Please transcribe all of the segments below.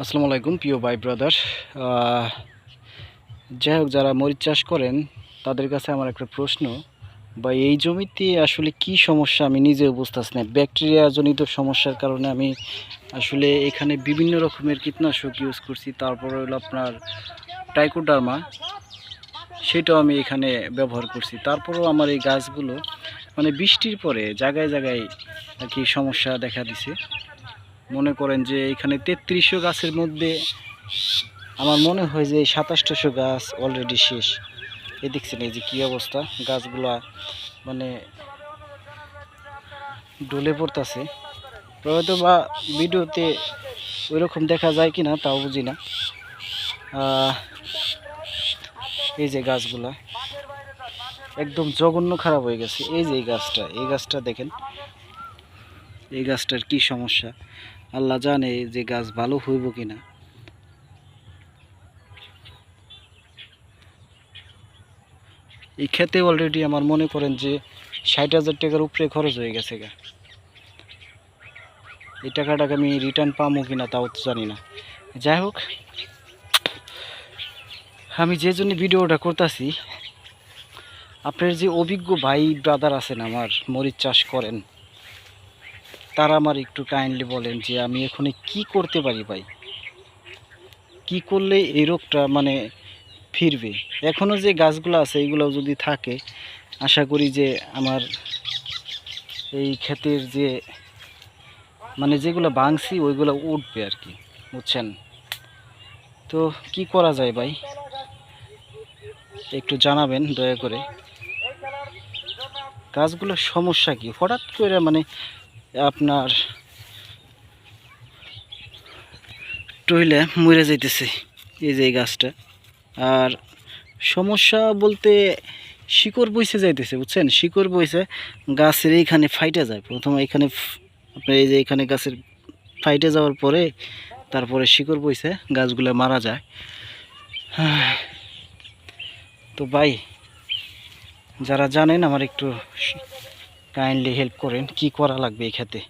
আসসালামু আলাইকুম, প্রিয় ভাই ব্রাদার যাই হোক, যারা মরিচ চাষ করেন, তাদের কাছে আমার একটা প্রশ্ন। বা এই জমিতে আসলে কি সমস্যা? আমি নিজেও বুঝতেছি না। ব্যাকটেরিয়া জনিত সমস্যার কারণে আমি আসলে এখানে বিভিন্ন রকমের কীটনাশক ইউজ করছি। তারপর হলো আপনার টাইকোডার্মা সেটাও আমি এখানে ব্যবহার করছি। তারপরেও আমার এই গাছগুলো মানে বৃষ্টির পরে জায়গায় জায়গায় আর কি সমস্যা দেখা দিছে। মনে করেন যে এখানে তেত্রিশশো গাছের মধ্যে আমার মনে হয় যে সাতাশটাশো গাছ অলরেডি শেষ। এ দেখছেন এই যে কী অবস্থা? গাছগুলা মানে ডলে পড়তেছে। হয়তো বা ভিডিওতে ওইরকম দেখা যায় কি না তাও বুঝি না। এই যে গাছগুলা একদম জঘন্য খারাপ হয়ে গেছে। এই যে এই গাছটা এই গাছটা দেখেন। এই গাছটার কি সমস্যা? আল্লাহ জানে যে গাছ ভালো হইব কিনা। এই খেতে অলরেডি আমার মনে করেন যে ষাট হাজার টাকার উপরে খরচ হয়ে গেছে গা। এই টাকাটাকে আমি রিটার্ন পাবো কিনা তাও তো জানি না। যাই হোক, আমি যে জন্য ভিডিওটা করতেছি, আপনার যে অভিজ্ঞ ভাই ব্রাদার আছেন, আমার মরিচ চাষ করেন তারা আমার একটু কাইন্ডলি বলেন যে আমি এখানে কি করতে পারি ভাই? কি করলে এই রোগটা মানে ফিরবে? এখনও যে গাছগুলো আছে এইগুলো যদি থাকে, আশা করি যে আমার এই ক্ষেতের যে মানে যেগুলো ভাঙছি, ওইগুলো উঠবে আর কি বুঝছেন? তো কি করা যায় ভাই? একটু জানাবেন, দয়া করে। গাছগুলোর সমস্যা কি? হঠাৎ করে মানে আপনার টইলে মরে যাইতেছে এই যে এই গাছটা। আর সমস্যা বলতে শিকড় বইসে যাইতেছে, বুঝছেন? শিকড় বইছে, গাছের এইখানে ফাইটে যায়। প্রথমে এখানে আপনার এই যে এখানে গাছের ফাইটে যাওয়ার পরে তারপরে শিকড় বইছে, গাছগুলো মারা যায়। তো ভাই, যারা জানেন আমার একটু কাইন্ডলি হেল্প করেন, কি করা লাগবে এই খেতে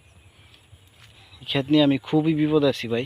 এই খেত নিয়ে আমি খুবই বিপদ আছি ভাই।